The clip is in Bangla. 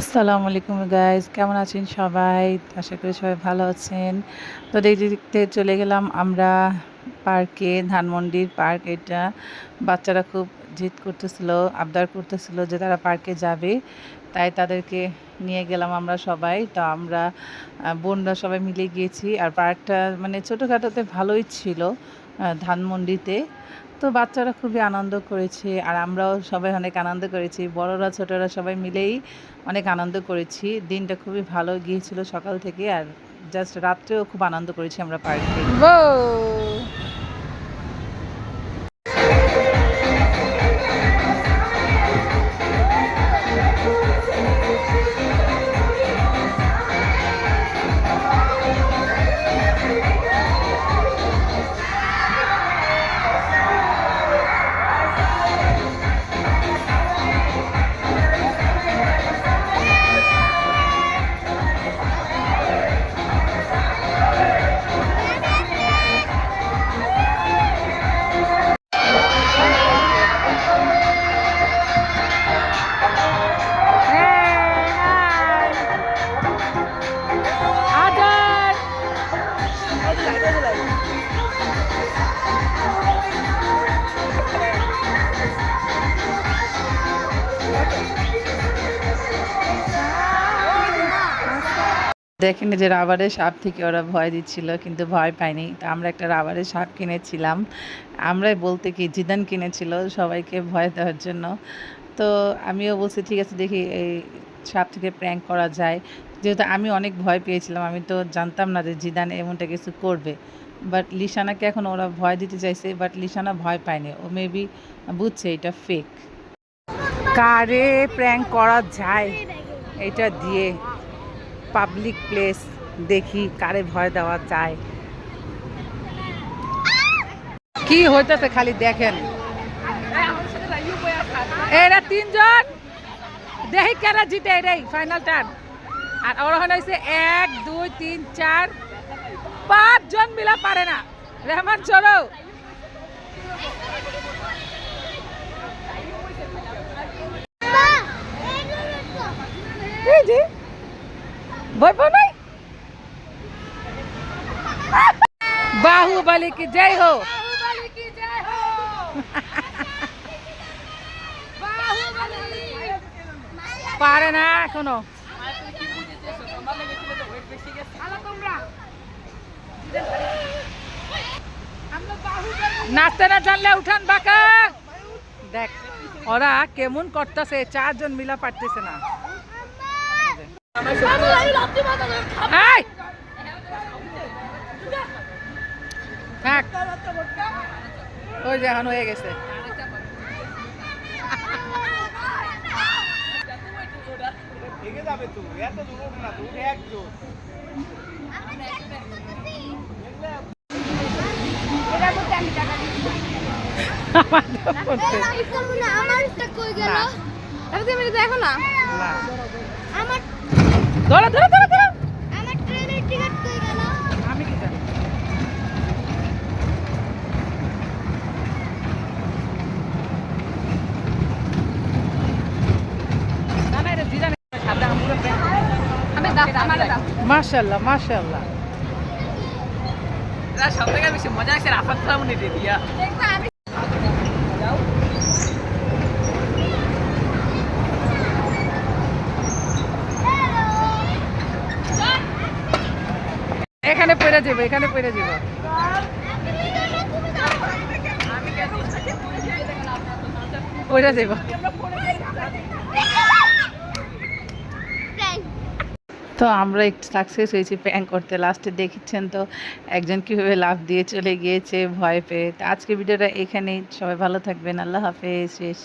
আসসালামু আলাইকুম গাইজ কেমন আছেন সবাই? আশা করি সবাই ভালো আছেন। তো দেখতে চলে গেলাম আমরা পার্কে ধানমন্ডির পার্ক এটা। বাচ্চারা খুব জিদ করতেছিল, আবদার করতেছিল যে তারা পার্কে যাবে। তাই তাদেরকে নিয়ে গেলাম আমরা সবাই। তো আমরা বোনরা সবাই মিলে গিয়েছি। আর পার্কটা মানে ছোটোখাটোতে ভালোই ছিল। ধানমন্ডিতে। তো বাচ্চারা খুবই আনন্দ করেছে আর আমরাও সবাই অনেক আনন্দ করেছি। বড়রা, ছোটরা সবাই মিলেই অনেক আনন্দ করেছি। দিনটা খুবই ভালো গিয়েছিল সকাল থেকে আর জাস্ট রাত্রেও খুব আনন্দ করেছি আমরা পার্কে। দেখেন যে রাবারের সাপ থেকে ওরা ভয় দিচ্ছিল, কিন্তু ভয় পায়নি। তো আমরা একটা রাবারের সাপ কিনেছিলাম। আমরাই বলতে কি জিদান কিনেছিল সবাইকে ভয় দেওয়ার জন্য। তো আমিও বলছি, ঠিক আছে, দেখি এই সাপ থেকে প্র্যাঙ্ক করা যায়। যেহেতু আমি অনেক ভয় পেয়েছিলাম, আমি তো জানতাম না যে জিদান এমনটা কিছু করবে। বাট লিসানাকে এখন ওরা ভয় দিতে চাইছে, বাট লিসানা ভয় পায়নি। ও মেবি বুঝছে এটা ফেক কারে প্র্যাঙ্ক করা যায়, এটা দিয়ে পাবলিক প্লেস দেখি কারে ভয় দেওয়া যায়। কি হইতেছে খালি দেখেন। এরা তিনজন। দেখি কারা জিতে এটাই ফাইনাল টার্ন আর ওরা হয়েছে এক, দুই, তিন, চার, পাঁচজন মিলা পারে না। রেহমান চলো। যে। ভয় পাও নাই? বাহুবলী কি জয় হো? পারে না এখনও। নাচতে না জানলে উঠান বাঁকা। দেখ ওরা কেমন করতেছে চারজন মিলা পারতেছে না! থাক। ওই যে এখন হয়ে গেছে। যাবে তো এত দূর না গেল? না। তুমি দেখো না। না। আমার ধরো ধরো ধরো ধরো। আমার ট্রেনের টিকিট কই গেল? আমি কি জানি? মাশাআল্লাহ মাশাআল্লাহ। সব থেকে বেশি মজা আছে রাফাত খালামুনি দিয়া দেখবা এখানে পড়ে যাব, এখানে পড়ে যাব। পড়ে তো আমরা একটু সাকসেস হয়েছি প্র্যাঙ্ক করতে লাস্টে দেখেছেন তো, একজন কীভাবে লাভ দিয়ে চলে গিয়েছে, ভয় পেয়ে। তো আজকে ভিডিওটা এখানেই, সবাই ভালো থাকবেন, আল্লাহ হাফেজ, শেষ।